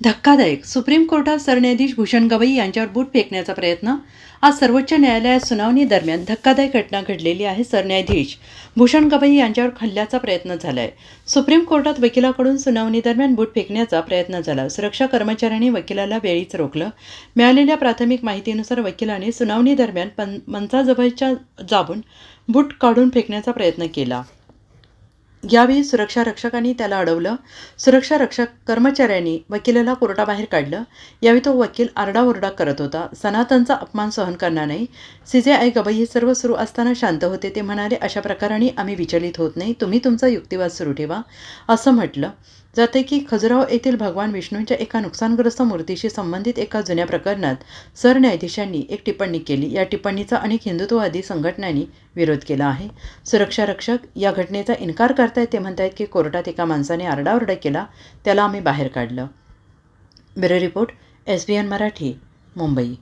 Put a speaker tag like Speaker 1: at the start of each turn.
Speaker 1: धक्कादायक. सुप्रीम कोर्टात सरन्यायाधीश भूषण गवई यांच्यावर बूट फेकण्याचा प्रयत्न. आज सर्वोच्च न्यायालयात सुनावणी दरम्यान धक्कादायक घटना घडलेली आहे सरन्यायाधीश भूषण गवई यांच्यावर हल्ल्याचा प्रयत्न झाला आहे सुप्रीम कोर्टात वकिलाकडून सुनावणी दरम्यान बूट फेकण्याचा प्रयत्न झाला. सुरक्षा कर्मचाऱ्यांनी वकिलाला वेळीच रोखलं. मिळालेल्या प्राथमिक माहितीनुसार वकिलाने सुनावणी दरम्यान पं मंचाजवळच्या जाबून बूट काढून फेकण्याचा प्रयत्न केला. यावेळी सुरक्षा रक्षकांनी त्याला अडवलं. सुरक्षा रक्षक कर्मचाऱ्यांनी वकिलाला कोर्टाबाहेर काढलं. यावेळी तो वकील आरडाओरडा करत होता. सनातनचा अपमान सहन करणार नाही. सी जे आय गवई हे सर्व सुरू असताना शांत होते. ते म्हणाले अशा प्रकाराने आम्ही विचलित होत नाही. तुम्ही तुमचा युक्तिवाद सुरू ठेवा. असं म्हटलं. जाते की खजुराहो येथील भगवान विष्णूंच्या एका नुकसानग्रस्त मूर्तीशी संबंधित एका जुन्या प्रकरणात सरन्यायाधीशांनी एक टिप्पणी केली. या टिप्पणीचा अनेक हिंदुत्ववादी संघटनांनी विरोध केला आहे. सुरक्षा रक्षक या घटनेचा इन्कार करतायत ते म्हणतायत की कोर्टात एका माणसाने आरडाओरडा केला. त्याला आम्ही बाहेर काढलं. Bureau report S B N Marathi Mumbai.